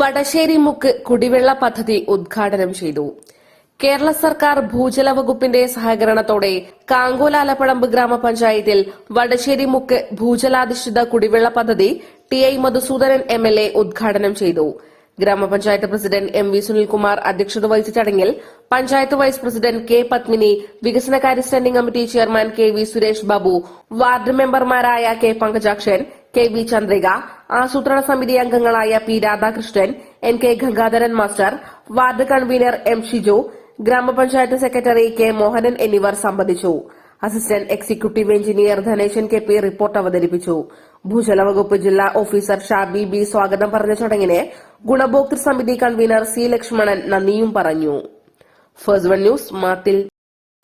വടശ്ശേരി മുക്ക് കുടിവെള്ള പദ്ധതി ഉദ്ഘാടനം ചെയ്തു. കേരള സർക്കാർ ഭൂജല വകുപ്പിന്റെ സഹകരണത്തോടെ കാങ്കോല കാങ്കോലാലപ്പടമ്പ് ഗ്രാമപഞ്ചായത്തിൽ വടശ്ശേരി മുക്ക് ഭൂജലാധിഷ്ഠിത കുടിവെള്ള പദ്ധതി T I Madhusudanan M L A ഉദ്ഘാടനം ചെയ്തു. ഗ്രാമപഞ്ചായത്ത് പ്രസിഡന്റ് എം വി സുനിൽകുമാർ അധ്യക്ഷത വഹിച്ച ചടങ്ങിൽ panchayat vice president K Padmini വികസനകാര്യ standing committee chairman K V Suresh Babu ward മെമ്പർമാരായ K Pankajakshan K V Chandrika ആസൂത്രണ സമിതി അംഗങ്ങളായ P Radhakrishnan N K Gangadharan master ward convener M Shiju ഗ്രാമപഞ്ചായത്ത് secretary K Mohanan എന്നിവർ സംബന്ധിച്ചു. Assistant executive engineer Dhaneshan K P report അവതരിപ്പിച്ചു. ഭൂജല വകുപ്പ് ജില്ലാ ഓഫീസർ ഷാബി ബി സ്വാഗതം പറഞ്ഞ ചടങ്ങിന് ഗുണഭോക്തൃ സമിതി കൺവീനർ സി ലക്ഷ്മണൻ നന്ദിയും പറഞ്ഞു. First one news Mathil